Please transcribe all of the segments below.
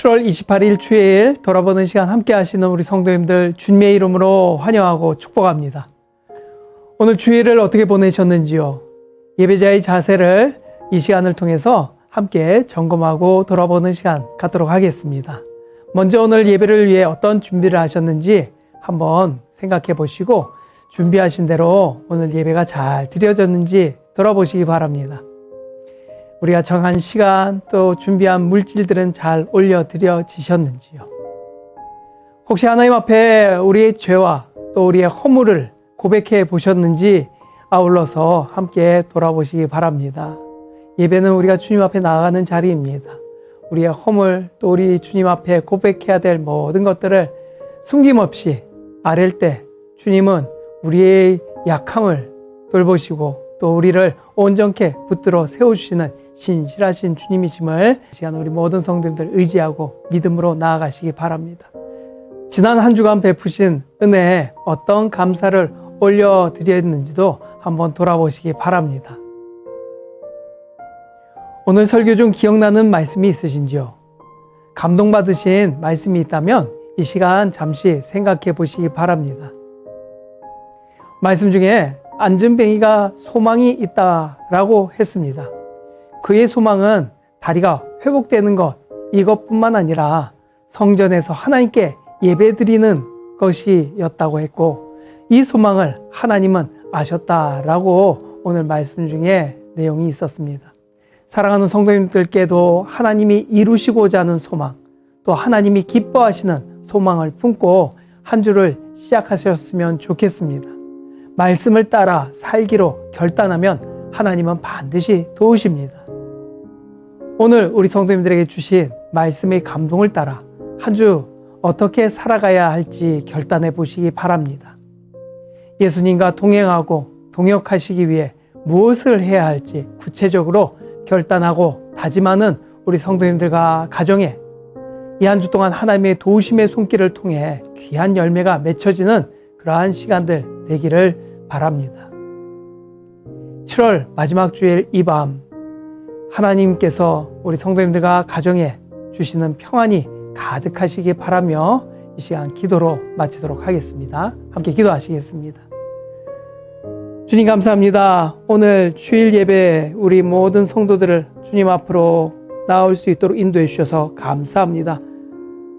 7월 28일 주일 돌아보는 시간 함께 하시는 우리 성도님들 주님의 이름으로 환영하고 축복합니다. 오늘 주일을 어떻게 보내셨는지요? 예배자의 자세를 이 시간을 통해서 함께 점검하고 돌아보는 시간 갖도록 하겠습니다. 먼저 오늘 예배를 위해 어떤 준비를 하셨는지 한번 생각해 보시고 준비하신 대로 오늘 예배가 잘 드려졌는지 돌아보시기 바랍니다. 우리가 정한 시간 또 준비한 물질들은 잘 올려드려지셨는지요? 혹시 하나님 앞에 우리의 죄와 또 우리의 허물을 고백해 보셨는지 아울러서 함께 돌아보시기 바랍니다. 예배는 우리가 주님 앞에 나아가는 자리입니다. 우리의 허물 또 우리 주님 앞에 고백해야 될 모든 것들을 숨김없이 아랠 때 주님은 우리의 약함을 돌보시고 또 우리를 온전케 붙들어 세워주시는 신실하신 주님이심을 시간 우리 모든 성도님들 의지하고 믿음으로 나아가시기 바랍니다. 지난 한 주간 베푸신 은혜에 어떤 감사를 올려드렸는지도 한번 돌아보시기 바랍니다. 오늘 설교 중 기억나는 말씀이 있으신지요? 감동받으신 말씀이 있다면 이 시간 잠시 생각해 보시기 바랍니다. 말씀 중에 안전뱅이가 소망이 있다라고 했습니다. 그의 소망은 다리가 회복되는 것, 이것뿐만 아니라 성전에서 하나님께 예배드리는 것이었다고 했고, 이 소망을 하나님은 아셨다라고 오늘 말씀 중에 내용이 있었습니다. 사랑하는 성도님들께도 하나님이 이루시고자 하는 소망, 또 하나님이 기뻐하시는 소망을 품고 한 주를 시작하셨으면 좋겠습니다. 말씀을 따라 살기로 결단하면 하나님은 반드시 도우십니다. 오늘 우리 성도님들에게 주신 말씀의 감동을 따라 한 주 어떻게 살아가야 할지 결단해 보시기 바랍니다. 예수님과 동행하고 동역하시기 위해 무엇을 해야 할지 구체적으로 결단하고 다짐하는 우리 성도님들과 가정에 이 한 주 동안 하나님의 도우심의 손길을 통해 귀한 열매가 맺혀지는 그러한 시간들 되기를 바랍니다. 7월 마지막 주일 이 밤 하나님께서 우리 성도님들과 가정에 주시는 평안이 가득하시기 바라며 이 시간 기도로 마치도록 하겠습니다. 함께 기도하시겠습니다. 주님 감사합니다. 오늘 주일 예배 우리 모든 성도들을 주님 앞으로 나올 수 있도록 인도해 주셔서 감사합니다.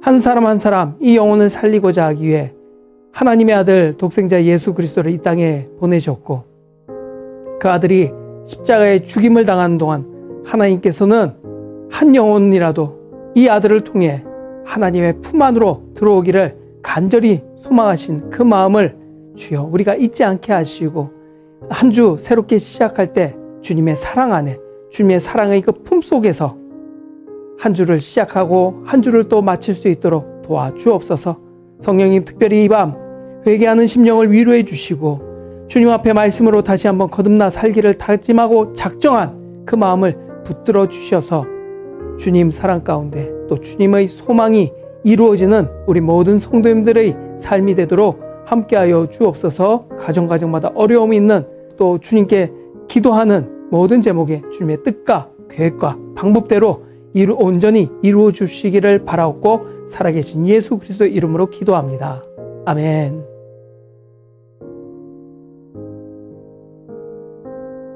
한 사람 한 사람 이 영혼을 살리고자 하기 위해 하나님의 아들 독생자 예수 그리스도를 이 땅에 보내셨고 그 아들이 십자가에 죽임을 당하는 동안 하나님께서는 한 영혼이라도 이 아들을 통해 하나님의 품 안으로 들어오기를 간절히 소망하신 그 마음을 주여 우리가 잊지 않게 하시고 한 주 새롭게 시작할 때 주님의 사랑 안에 주님의 사랑의 그 품 속에서 한 주를 시작하고 한 주를 또 마칠 수 있도록 도와주옵소서. 성령님 특별히 이 밤 회개하는 심령을 위로해 주시고 주님 앞에 말씀으로 다시 한번 거듭나 살기를 다짐하고 작정한 그 마음을 붙들어 주셔서 주님 사랑 가운데 또 주님의 소망이 이루어지는 우리 모든 성도님들의 삶이 되도록 함께하여 주옵소서 가정가정마다 어려움이 있는 또 주님께 기도하는 모든 제목에 주님의 뜻과 계획과 방법대로 이루, 온전히 이루어 주시기를 바라옵고 살아계신 예수 그리스도 이름으로 기도합니다. 아멘.